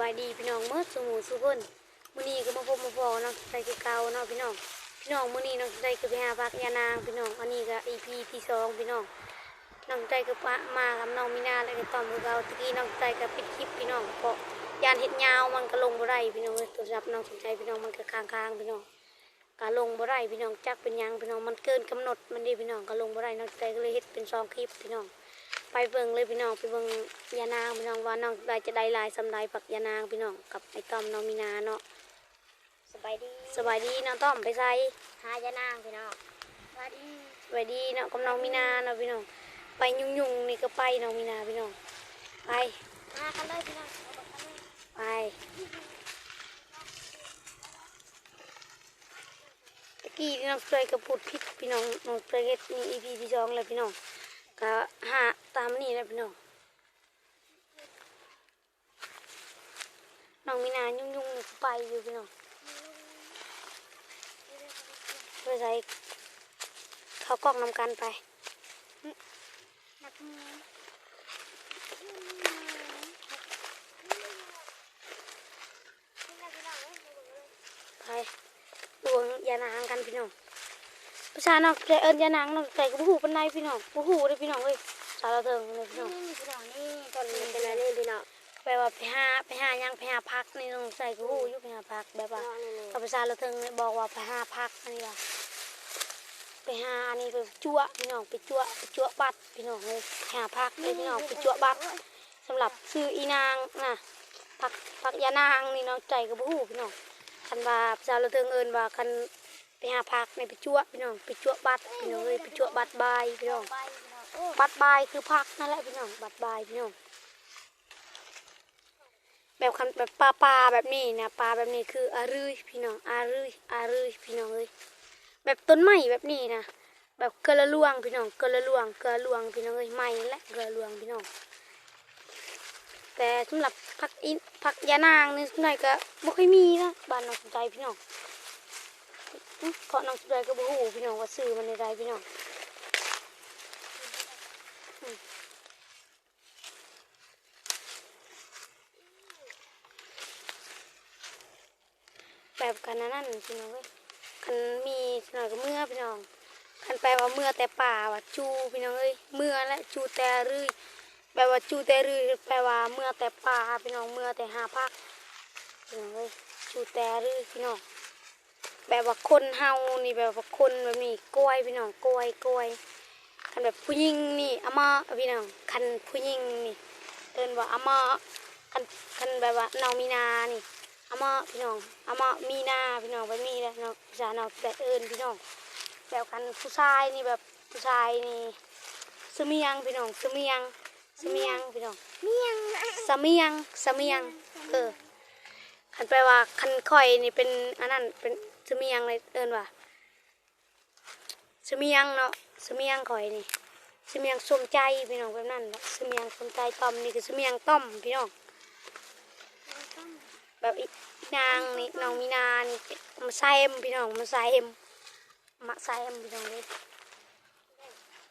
บายดีพี่น้องเมื่อสมูสุกคนมื้อนี้ก็มาพบมาพอเนาะใส่คือเก่าเนาะพี่น้องพี่น้องมื้อนี้น้องใจก็ไปหาพักยานางพี่น้องอันนี้ก็ EP ที่สองพี่น้องน้องใจก็ปะมากับน้องมีนาแล้วก็ตอมือเกาตะกี้น้องใจก็ปิดคลิปพี่น้องเพราะยานเฮ็ดยาวมันก็ลงบ่ได้พี่น้องเอ้ยโทรศัพท์น้องสนใจพี่น้องมันก็ค้างๆพี่น้องก็ลงบ่ได้พี่น้องจักเป็นยังพี่น้องมันเกินกำหนดมันดีพี่น้องก็ลงบ่ได้น้องใจก็เลยเฮ็ดเป็นสองคลิปพี่น้อง ไปเบิ่งเลยพี่น้องไปเบิ่งยานางพี่น้องว่าน้องได้จะได้หลายสำไรปักยานางพี่น้องกับไอ้ต้อมน้องมีนาเนาะสบายดีสบายดีน้องต้อมไปใส่หายานางพี่น้องสบายดีสบายดีเนาะกับน้องมีนาเนาะพี่น้องไปยุ่งยุ่งๆนี่ก็ไปน้องมีนาพี่น้องไปมากันเลยพี่น้องเอาบักกันเลยไปตะกี้ที่น้องเคยก็พูดผิดพี่น้องน้องเคยเฮ็ดนี่ EP ที่สองเลยพี่น้อง ก็หาตามนี่แหละพี่น้องน้องมีนายุ่งยุ่งๆไปอยู่พี่น้องเพื่อใช้เขากล้องนำกันไปไปดวงยานางกันพี่น้อง ประชาเนใจเอิญยานางนาะใจก็บหูเป็นไรพี่น้องบหูเลยพี่น้องเอ้ยสารเทิงเลยพี่น้องนี่พี่น้องนี่ตอนนี้เป็นอะไรนี่พี่น้องไปว่าไปหาไปหายังไปหาพักนี่น้องใจก็หูอยู่ไปหาพักแบบว่ากับประชาเราเทิงเนี่ยบอกว่าไปหาพักอันนี้ว่าไปหาอันนี้ไปจั่วพี่น้องไปจั่วไปจั่วบัตรพี่น้องเลยหาพักเลยพี่น้องไปจั่วบัตรสำหรับซื้ออีนางนะผักผักยานางนี่เนาะใจกับผู้พี่น้องคันว่าภาษาเราเทิงเอินว่าคัน ไปหาผักในไปจั่วพี่น้องไปจั่วบัตรพี่น้องเลยไปจั่วบัตรบายพี่น้องบัตรบายคือผักนั่นแหละพี่น้องบัตรบายพี่น้องแบบคันแบบปลาปลาแบบนี้นะปลาแบบนี้คืออารุยพี่น้องอารุยอารุยพี่น้องเลยแบบต้นไม้แบบนี้นะแบบกลือลวงพี่น้องกลือลวงกลือลวงพี่น้องเลยไม้และกลือลวงพี่น้องแต่สำหรับผักอินผักยานางนี่ส่วนใหญ่ก็บ่ค่อยมีนะบ้านน้องสนใจพี่น้อง เพราะน้องสนใจก็บ่ฮู้พี่น้องว่าซื้อมันในใดพี่น้องแบบกันนั่นพี่น้องเว้ยคันมีหน่อยก็เมื่อพี่น้องคันแปลว่าเมื่อแต่ป่าว่าจูพี่น้องเอ้ยเมื่อและจูแต่รื้อแปลว่าจูแต่รือแปลว่าเมื่อแต่ปลาพี่น้องเมื่อแต่หาพักพี่น้องเอ้ยจูแต่รือพี่น้อง แบบว่าคนเฮานี่แบบว่าคนแบบนี้กล้วยพี่น้องกล้วยกล้วยคันแบบผู้หญิงนี่อามาพี่น้องคันผู้หญิงนี่เอินว่าอามาคันคันแบบว่าเน้องมีนานี่อามาพี่น้องอามามีนาพี่น้องแบบนี้แหละเนาะภาษาน้องแต่เอินพี่น้องแบบคันผู้ชายนี่แบบผู้ชายนี่สมียังพี่น้องสมียังสมียังพี่น้องมียังสมียังสมียังเออคันแปลว่าคันข่อยนี่เป็นอันนั้นเป็น สมียังเลยเอินว่าเสมียังเนาะเสมียังข่อยนี่สมียงสมใจพี่น้องแบบนั้นแหละเสมียงสมใจต้อมนี่คือสมียงต้อมพี่น้องแบบนางนี่น้องมีนานี่มาใส่เอ็มพี่น้องมาใส่เอ็มมาใส่เอ็มพี่น้องเลย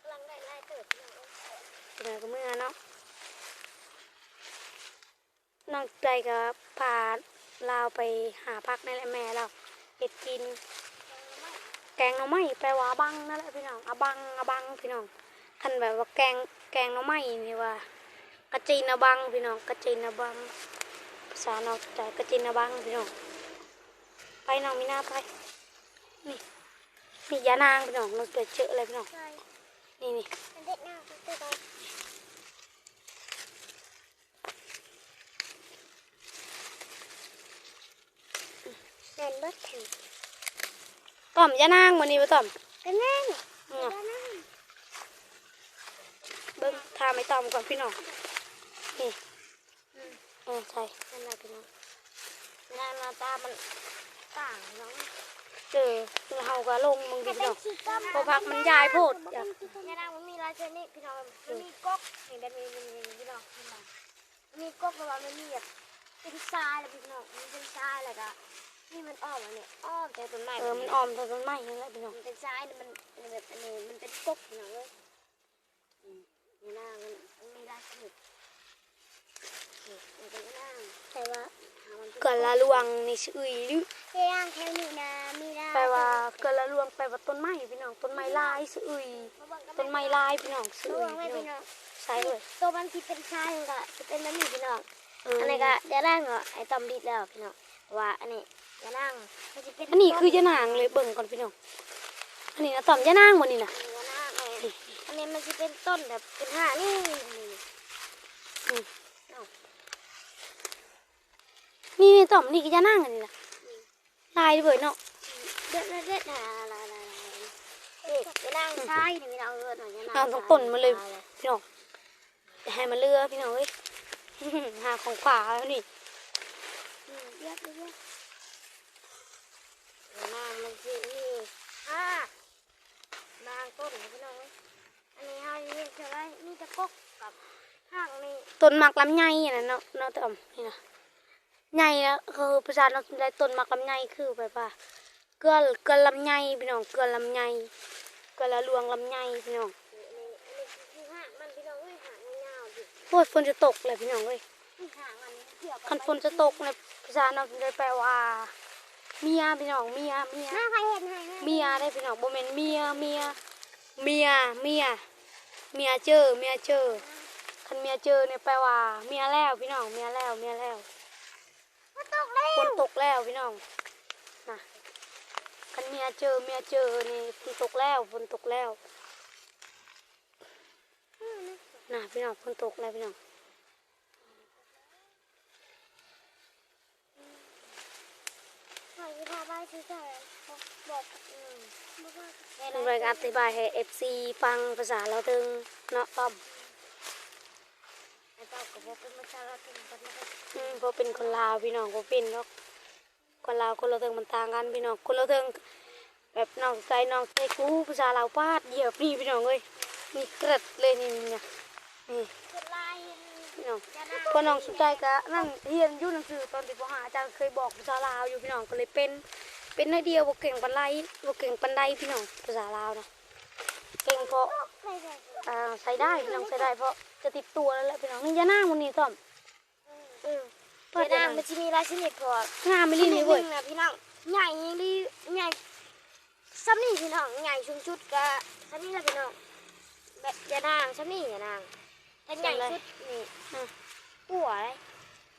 กำลังได้ไล่เติบพี่น้องก็เมื่อเนาะน้องใจก็พาลาวไปหาพักนั่นแหละแม่เรา เห็ดกิน แกงหน่อไม้แปลว่าอะบังนั่นแหละพี่น้องอะบังอะบังพี่น้องคันแบบว่าแกงแกงหน่อไม้นี่ว่ากระจีนอะบังพี่น้องกระจีนอะบังภาษาน้องใจกระจีนอะบังพี่น้องไปน้องมีหน้าไปนี่นี่ยานางพี่น้องน้องใจเจออะไรพี่น้องใช่นี่นี่ เป็นเด็กหน้าเติบโตแม่น เบิดแข็งต้อมยานางวันนี้ไปต้อมกันแน่นอืมกันแน่นเบิ้งทาไม่ต้อมก่อนพี่น้องนี่เออใช่นั่นแหละพี่น้องงานหน้าตามันต่างเนาะเจอคือเฮาก็ลงมึงดิจะพี่เป็น้องนขี้ก้มพอพักมันยายโพดอยากยานางมันมีลายเชนิดพี่น้องมันมีก๊อกนี่ได้มีมีมีพี่น้องพี่น้องมันมีก๊อกเพราะว่ามันมีแบบเป็นทรายแล้วพี่น้องมันเป็นทรายแล้วก็ นี่มันอ้อมอันนี้อ้อมแต่ต้นไม้เออมันออมต้นไม้นั่นแหละพี่น้องมันเป็นทรายนี่มันมันแบบอันนี้มันเป็นก๊อกพี่น้องเลยอืมยานางมันมันมีลายเชนิดนี่มันเป็นยานางแต่ว่ากิดละลวงนี่ชื่ออุยหรือเฮียงแถวนี้นะมีได้แปลว่าเกิดละลวงแปลว่าต้นไม้พี่น้องต้นไม้ลายชื่ออุยต้นไม้ลายพี่น้องชื่อตัวอุยไม่พี่พี่น้น้อองงใช่เลยตัวมันที่เป็นชายมันก็จะเป็นแบบนี้พี่น้องเอออัอันนี้ก็เดี๋ยวนั่งเหรอไอ้ตอมดิดแล้วพี่น้องว่าอันนี้เดี๋ ยวนั่งมันจะเป็นอันนี้คือยะนางเลยเบิ่งก่อนพี่น้อง อันนี้นะต่อมยะนางวันนี้นะเดี๋ยวนั่งเอออันนี้มันจะเป็นต้นแบบเป็นห้านี่นี่อืมนี่นี่ต่อมนี่คือยะนางอันนี้นะลายเบิดเนาะเด็ดเด็ดเด็ดอะไรอะไรอะไรเอ๊ะเดี๋ยวนั่งชายนี่พี่น้องเออหน่อยเดี๋ยวนั่งเอาตรงต้นมาเลยพี่น้องอย่าให้มันเลือพี่น้องเอ้ยหาของป่าแล้วนี่อืมเรียบเรียบเรียบเดี๋ยวนั่งมันสินี่อ่าบางต้นนะพี่น้องเอ้ยอันนี้ให้นี่จะไว้นี่จะกกกับห้างนี่ต้นหมักลำไยอันนั้นเนาะเนาะต่อมนี่นะไงนะคือภาษาเราได้ต้นหมักลำไยคือแบบว่าเกลือเกลือลำไยพี่น้องเกลือลำไยเกลือละลวงลำไยพี่น้องนี่นี่นี่คือห่างมันพี่น้องเอ้ยห่างยาวๆดิโอ้ยฝนจะตกเลยพี่น้องเอ้ยนี่ห่างมันเกี่ยวกับคันฝนจะตกในภาษาเราได้แปลว่า เมียพี่น้องเมียเมียหน้าใครเห็นให้ให้เมียได้พี่น้องบ่แม่นเมียเมียเมียเมียเมียเจอเมียเจอคันเมียเจอเนี่ยแปลว่าเมียแล้วพี่น้องเมียแล้วเมียแล้วมันตกแล้วฝนตกแล้วพี่น้องนะคันเมียเจอเมียเจอนี่ฝนตกแล้วฝนตกแล้วนะพี่น้องฝนตกแล้วพี่น้อง ใครจะพาไปซื้อใจบอกบอกอืมบอกว่าผมเลยอธิบายให้ FC ฟังภาษาเราถึงเนาะต้อมไอ้เต้ากับบอกเป็นมาชาลาถึงกันนะครับอืมเพราะเป็นคนลาวพี่น้องก็เป็นเนาะคนลาวคนเราเทิงมันต่างกันพี่น้องคนเราเทิงแบบน้องใจน้องใจกูภาษาลาวปาดเหยียบนี่พี่น้องเอ้ยนี่เกร็ดเลยนี่เนี่ยนี่เป็นลาย พี่น้องจะน่าพอน้องสุดใจก็นั่งเรียนอยู่หนังสือตอนที่ปหาอาจารย์เคยบอกภาษาลาวอยู่พี่น้องก็เลยเป็น เป็นน้อยเดียวบ่เก่งปันไดบ่เก่งปันไดพี่น้องภาษาลาวนะเก่งเพราะใส่ใส่อ่าใส่ได้พี่น้องใส่ได้เพราะจะติดตัวแล้วแหละพี่น้องนี่อยาหน้ามันนี่ต้อมอืมเดี๋ยวนะมันจะมีลายชนิดพองามไม่ชรีนินี่ดหเว้ยนึ่งนะพี่น้องใหญ่ยังดีใหญ่ซ้ำนี่พี่น้องใหญ่ชุดชุดก็ซ้ำนี่แหละพี่น้องแบบยานางซ้ำนี่ยานาง ถ้าใหญ่ชุดนี่อะตัวอะไร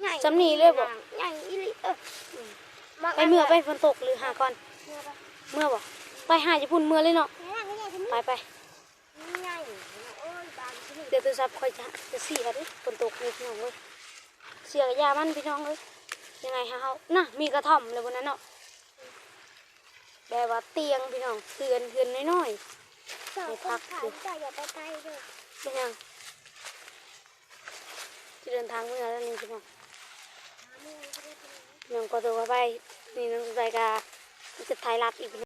ใหญ่ซ้ำนี่เลยบ่ใหญ่อีหลีเอออืมบางไปเมื่อไปฝนตกหรือหาก่อนเมื่อไปเมื่อบ่ไปหาญี่ปุ่นเมื่อเลยเนาะยานางก็ใหญ่ซ้ำนี่ไปไปใหญ่โอ้ยบางชนิดเดี๋ยวตัวซับคอยจะจะเสียดิฝนตกเลยพี่น้องเว้ยเสียกับยามันพี่น้องเอ้ยยังไงฮะเขาน่ะมีกระท่อมเลยบนนั้นเนาะแบบว่าเตียงพี่น้องเตือนเตือนน้อยสองคนขายแต่อย่าไปไกลเลยๆเป็นยังจะ เดินทางเมื่อแล้วนี่พี่น้องหมื่ได้เป็นพี่น้องก็ตัวไปนี่น้องสายกาจะถ่ายรัฐอีก